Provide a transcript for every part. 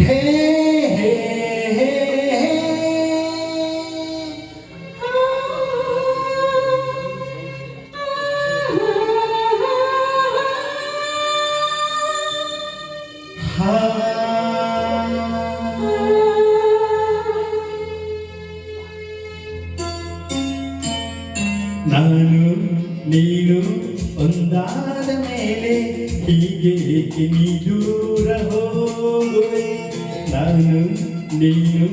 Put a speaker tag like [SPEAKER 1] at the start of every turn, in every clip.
[SPEAKER 1] ಹೇ ಹೇ ಹೇ ನಾನು ನೀನು ಒಂದಾದ ಮೇಲೆ ಹೀಗೆ ನೀ ದೂರ ಹೋಗುವೆ? ನಾನು ನೀನು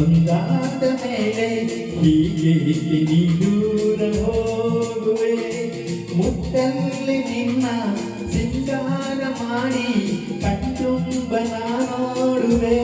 [SPEAKER 1] ಒಂದಾದ ಮೇಲೆ ಹೀಗೆ ನೀ ದೂರ ಹೋಗುವೆ ಮುಟ್ಟಲ್ಲಿ ನಿನ್ನ ಸಿಂಗಾರ ಮಾಡಿ ಕಣ್ತುಂಬ ನೋಡುವೆ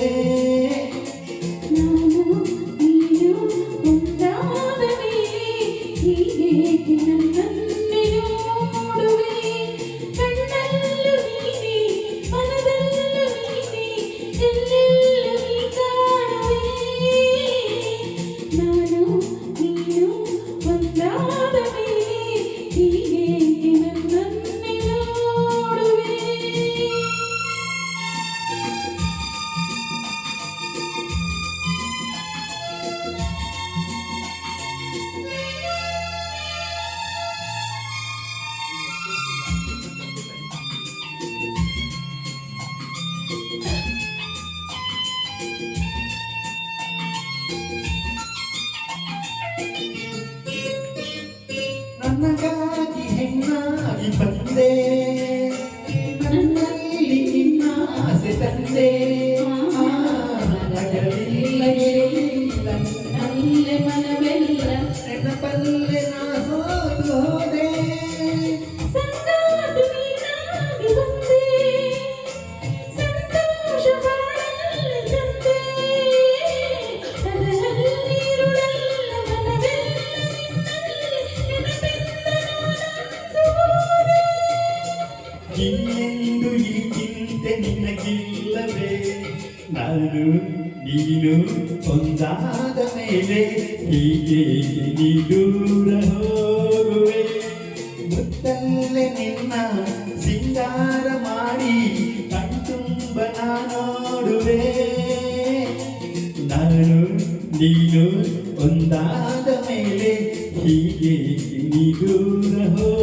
[SPEAKER 2] なん。か
[SPEAKER 1] ಇನ್ನೆಂದು ಈ ಚಿಂತೆ ನಿನಗಿಲ್ಲವೇ? ನಾನು, ನೀನು ಒಂದಾದ ಮೇಲೆ ಹೀಗೆ ನೀ ದೂರ ಹೋಗುವೆ. ಮುತ್ತಲ್ಲೇ ನಿನ್ನ ಸಿಂಗಾರ ಮಾಡಿ ಕಣ್ತುಂಬ ನೋಡುವೆ. ನಾನು, ನೀನು ಒಂದಾದ ಮೇಲೆ ಹೀಗೆ ನೀ ದೂರ ಹೋಗುವೆ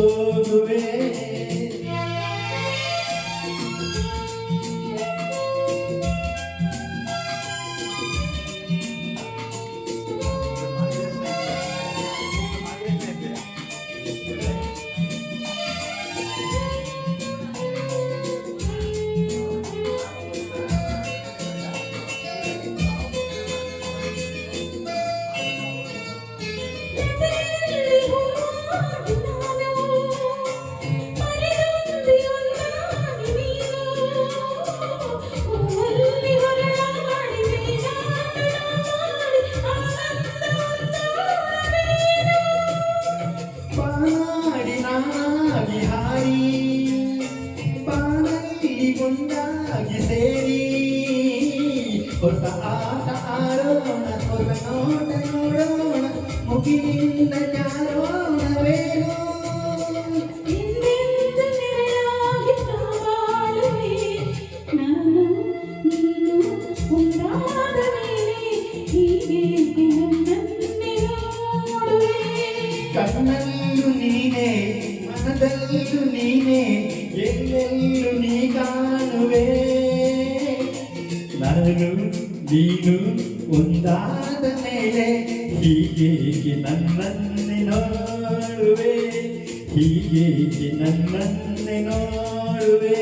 [SPEAKER 2] కొట్ట ఆట ఆరోణ కొరవ నోట నోడోణ ముగిలింద చారోణ
[SPEAKER 1] వేణో కన్నల్లు నేనే మనదల్లు నేనే ఎల్లెల్లు నీ కానువే. ನೀನು ಒಂದಾದ ಮೇಲೆ ಹೀಗೇಕೆ ನನ್ನನ್ನೇ ನೋಡುವೆ? ಹೀಗೇಕೆ ನನ್ನನ್ನೇ ನೋಡುವೆ?